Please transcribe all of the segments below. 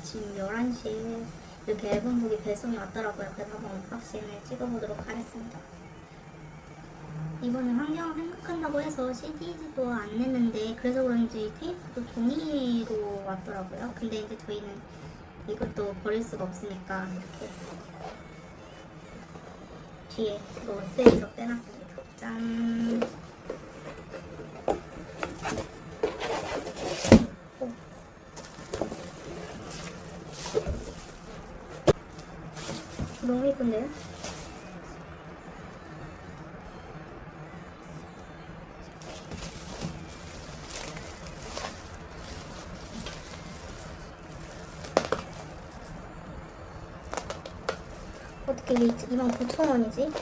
아침 11시에 이렇게 앨범북이 배송이 왔더라고요. 그래서 한번 언박싱을 찍어보도록 하겠습니다. 이번에 환경을 생각한다고 해서 CD도 안 냈는데 그래서 그런지 테이프도 종이로 왔더라고요. 근데 이제 저희는 이것도 버릴 수가 없으니까 이렇게 뒤에 로스에서 빼놨습니다. 짠. 예쁜데요? 어떻게 이게 29,000원이지?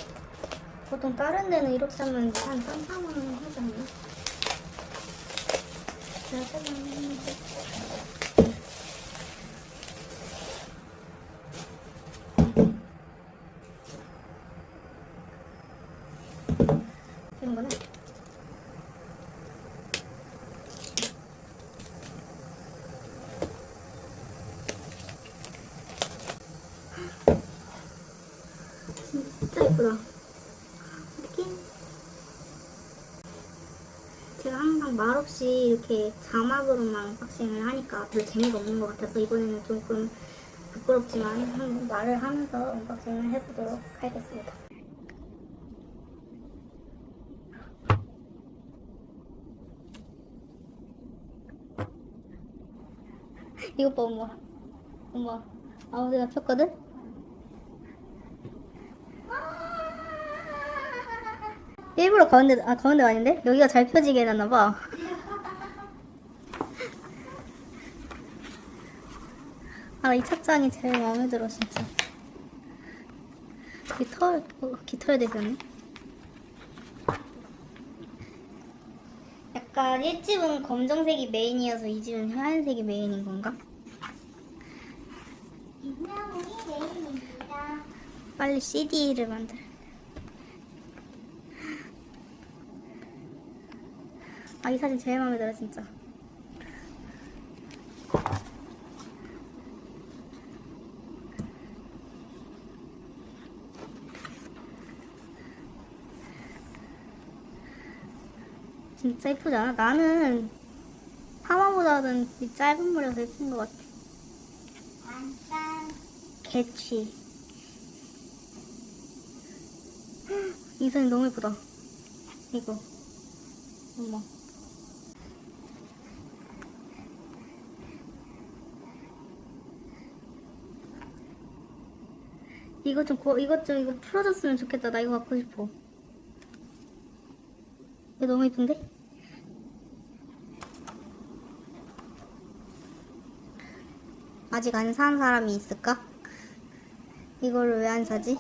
보통 다른 데는 이렇게 하면 한 3, 4만원 하지 않나? 짜잔. 이런 거는 진짜 예쁘다. 어떡해. 제가 항상 말없이 이렇게 자막으로만 언박싱을 하니까 별 재미가 없는 것 같아서 이번에는 조금 부끄럽지만 한번 말을 하면서 언박싱을 해보도록 하겠습니다. 이것 봐, 엄마. 엄마. 아버지가 폈거든? 일부러 가운데, 아, 가운데가 아닌데? 여기가 잘 펴지게 해놨나 봐. 아, 이 착장이 제일 마음에 들어, 진짜. 이 털, 어, 깃털 되셨네. 약간 1집은 검정색이 메인이어서 2집은 하얀색이 메인인 건가? 빨리 CD를 만들. 아, 이 사진 제일 마음에 들어, 진짜. 진짜 예쁘지 않아? 나는 파마보다는 이 짧은 머리가 더 예쁜 것 같아. 개취. 이 사진 너무 예쁘다. 이거. 엄마. 이거 좀, 고, 이것 좀, 이거 풀어줬으면 좋겠다. 나 이거 갖고 싶어. 이거 너무 예쁜데? 아직 안 산 사람이 있을까? 이거를 왜안 사지?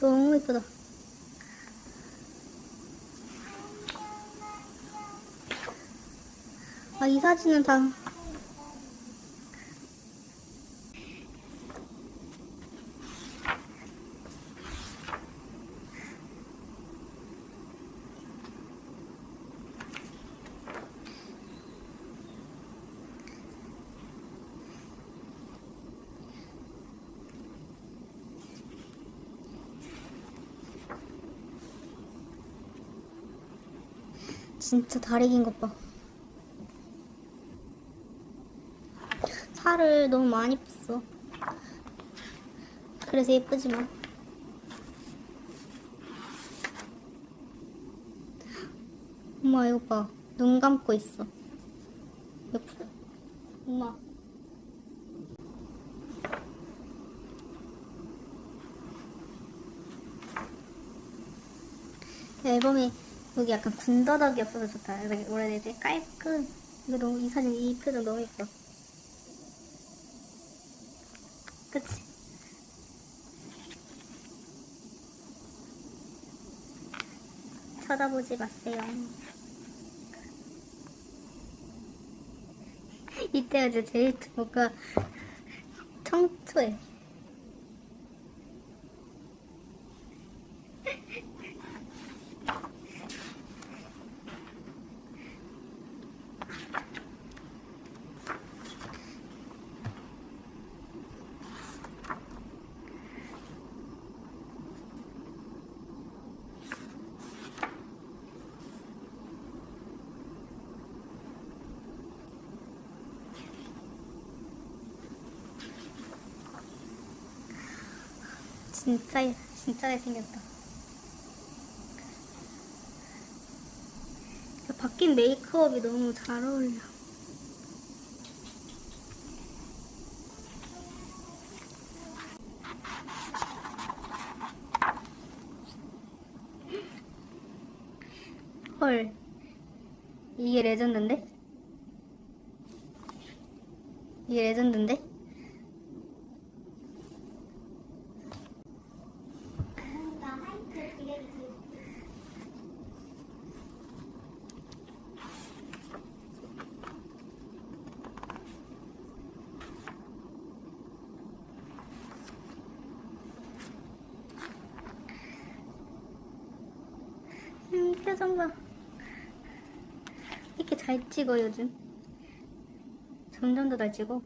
너무 예쁘다. 이 사진은 다. 진짜 다리 긴 것 봐. 살을 너무 많이 뺐어. 그래서 예쁘지만. 엄마 이거 봐. 눈 감고 있어. 예쁘다. 엄마. 앨범이 여기 약간 군더더기 없어서 좋다. 오래되지? 깔끔. 이거 너무, 이 사진, 이 표정 너무 예뻐. 쳐다보지 마세요. 이때가 이제 제일 뭔가 청초해. 진짜 진짜 잘생겼다. 바뀐 메이크업이 너무 잘 어울려. 헐. 이게 레전드인데? 이게 레전드인데? 뭔가 화이트 기레기 들고 음, 표정 봐. 이렇게 잘 찍어, 요즘. 점점 더 잘 찍어.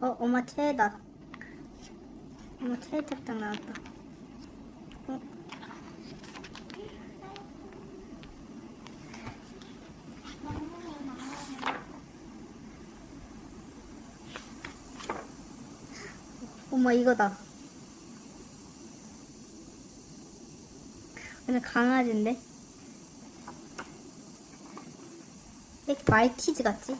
어, 엄마 최애다. 엄마 최애 책장 나왔다. 어. 엄마 이거다. 오늘 강아지인데? 왜 이렇게 말티즈 같지?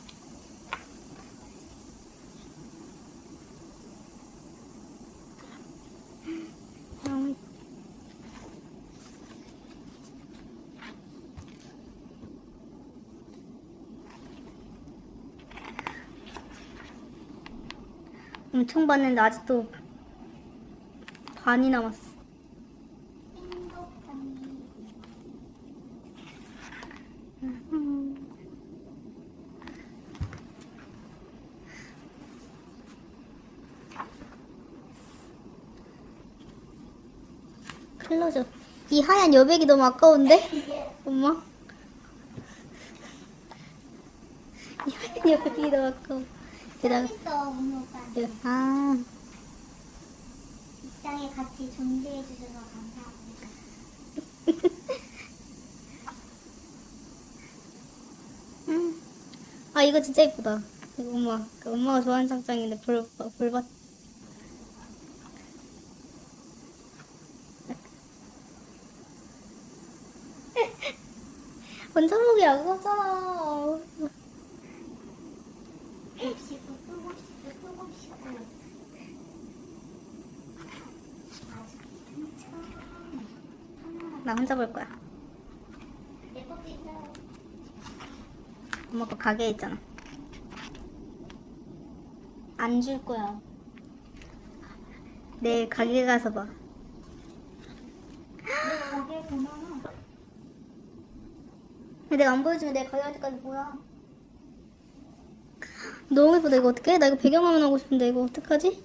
엄청 봤는데 아직도 반이 남았어. 행복한 클로저. 이 하얀 여백이 너무 아까운데? 엄마? 이 하얀 여백이 너무 아까워. 게다가, 있어 오늘 오빠 아, 이 땅에 같이 존재해 주셔서 감사합니다. 음. 아, 이거 진짜 예쁘다. 이거 엄마, 그 엄마가 좋아하는 상장인데 불, 불밭. 아주 괜찮아. 나 혼자 볼 거야. 있어요. 엄마 거 가게에 있잖아. 안 줄 거야. 내일 가게 가서 봐. 내 가게 보면은 내가 안 보여주면 내가 가게 갈 때까지 뭐야? 너무 예쁘다. 이거 어떡해? 나 이거 배경화면 하고 싶은데 이거 어떡하지?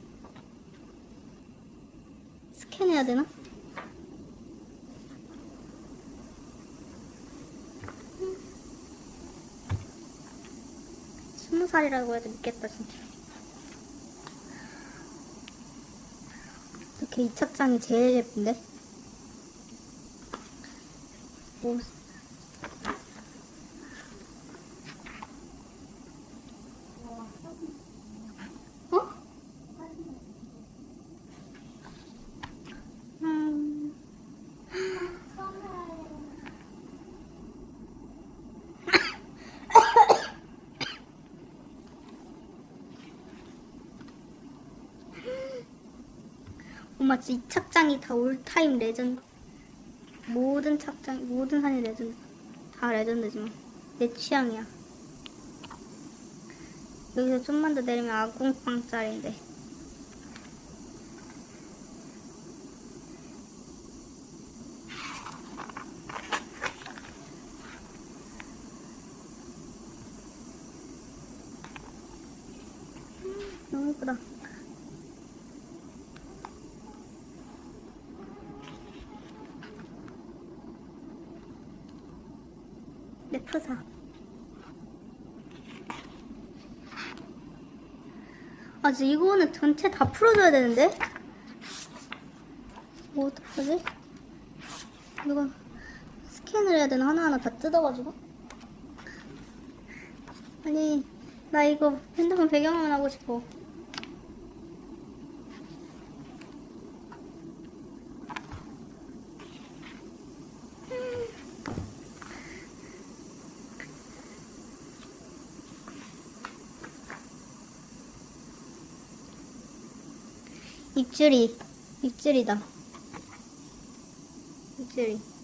스캔해야 되나? 스무 살이라고 해도 믿겠다 진짜. 이렇게 이 착장이 제일 예쁜데? 뭐 엄마 이 착장이 다 올타임 레전드. 모든 착장, 모든 산이 레전드. 다 레전드지만 내 취향이야. 여기서 좀만 더 내리면 아궁빵짜리인데. 음, 너무 예쁘다. 내 프사. 아, 진짜 이거는 전체 다 풀어줘야 되는데? 뭐 어떡하지? 이거 스캔을 해야 되나? 하나하나 다 뜯어가지고? 아니, 나 이거 핸드폰 배경화면 하고 싶어. 입줄이 입줄이다. 입줄이.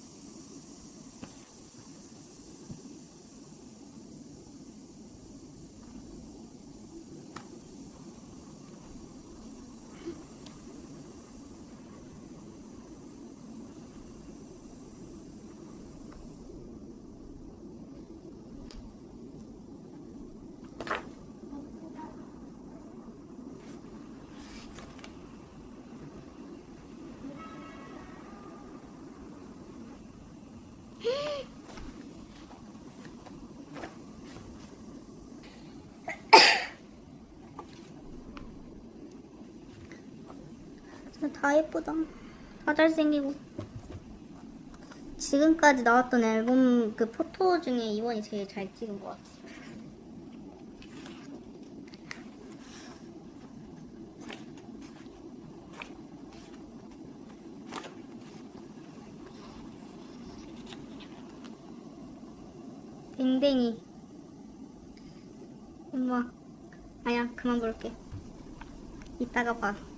다 예쁘다. 다 잘생기고. 지금까지 나왔던 앨범 그 포토 중에 이번이 제일 잘 찍은 것 같아. 댕댕이. 엄마. 아야, 그만 볼게. 이따가 봐.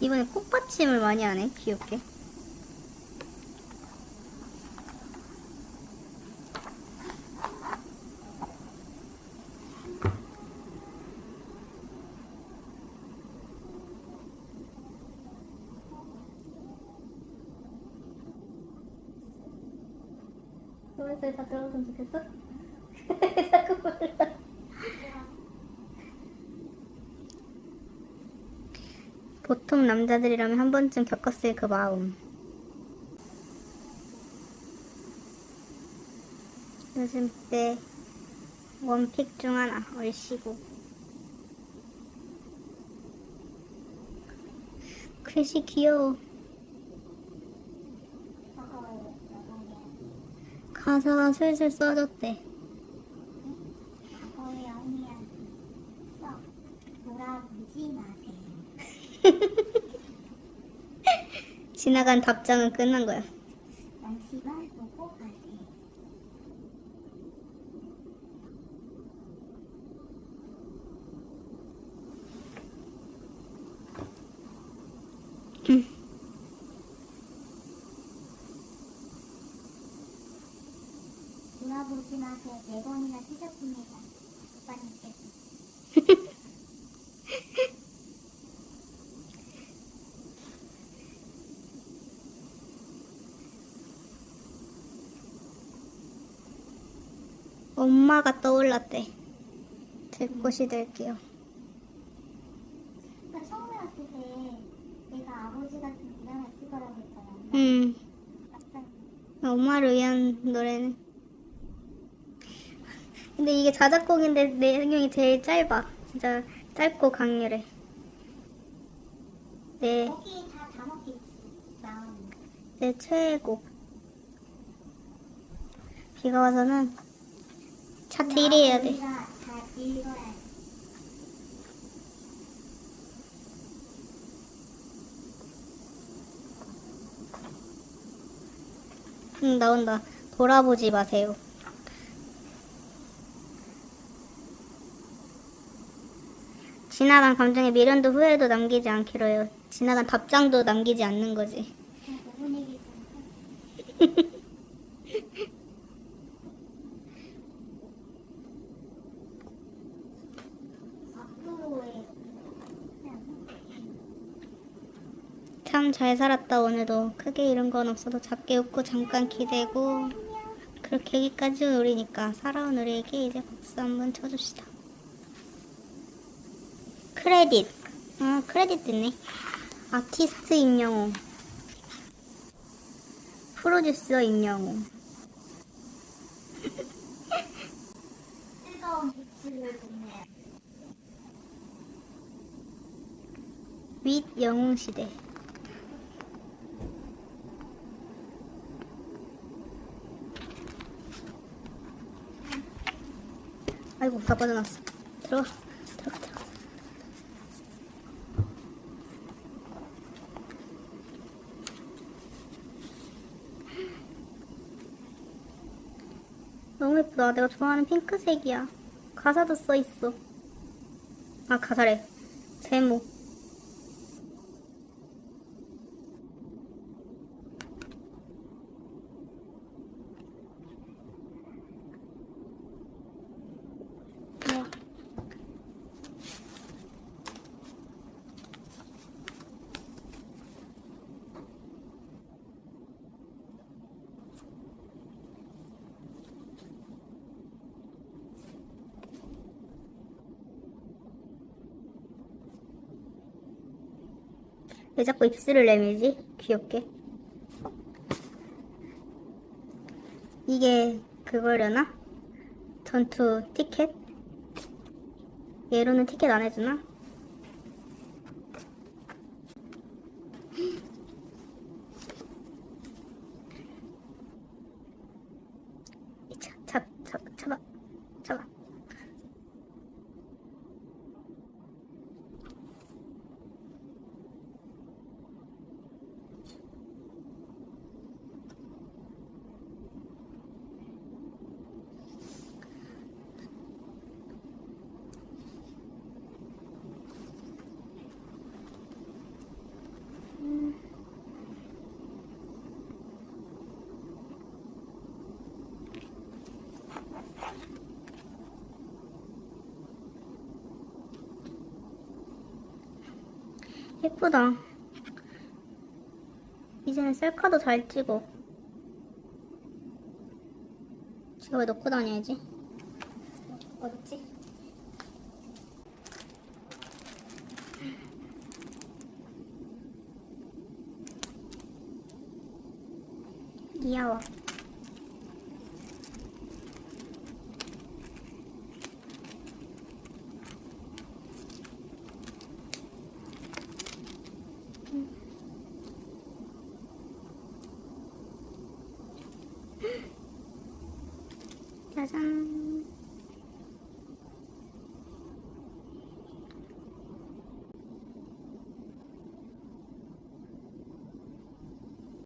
이번에 꽃받침을 많이 하네, 귀엽게. 노랫소리 다 들어봤으면 좋겠어? 자꾸 몰라. 보통 남자들이라면 한 번쯤 겪었을 그 마음. 요즘 때 원픽 중 하나 얼씨구. 글씨 귀여워. 가사가 슬슬 써졌대. 버거워요. 언니야. 써. 돌아보지 마세요. 지나간 답장은 끝난 거야. 잠시만 보고 가세요. 돌아보지 마세요. 네 번이나 쓰셨습니다. 오빠님 엄마가 떠올랐대. 들꽃이 될게요. 그러니까 처음에 왔을 때 내가 아버지 같은 부담을 쓸 거라고 했잖아. 음, 깜짝 엄마를 위한 노래는. 근데 이게 자작곡인데 내용이 제일 짧아. 진짜 짧고 강렬해. 내, 거기 다 담았겠지. 마음. 내 최애곡. 비가 와서는 차트 1위 해야 돼. 응, 나온다. 돌아보지 마세요. 지나간 감정에 미련도 후회도 남기지 않기로 해요. 지나간 답장도 남기지 않는 거지. 그냥 그 분위기 좀. 앞으로의 그냥 참 잘 살았다 오늘도. 크게 잃은 건 없어도 작게 웃고 잠깐 기대고 그렇게 여기까지 온 우리니까 살아온 우리에게 이제 박수 한번 쳐줍시다. 크레딧. 아 크레딧 있네. 아티스트 임영웅. 프로듀서 임영웅. 윗 영웅시대 아이고 다 빠져나왔어. 들어가. 들어가 들어가. 너무 예쁘다. 내가 좋아하는 핑크색이야. 가사도 써있어. 아 가사래. 제목. 왜 자꾸 입술을 내밀지? 귀엽게. 이게 그거려나? 전투 티켓? 얘로는 티켓 안 해주나? 자, 잡, 잡, 잡아, 잡아. 예쁘다. 이제는 셀카도 잘 찍어. 지갑에 넣고 다녀야지. 어딨지? 귀여워.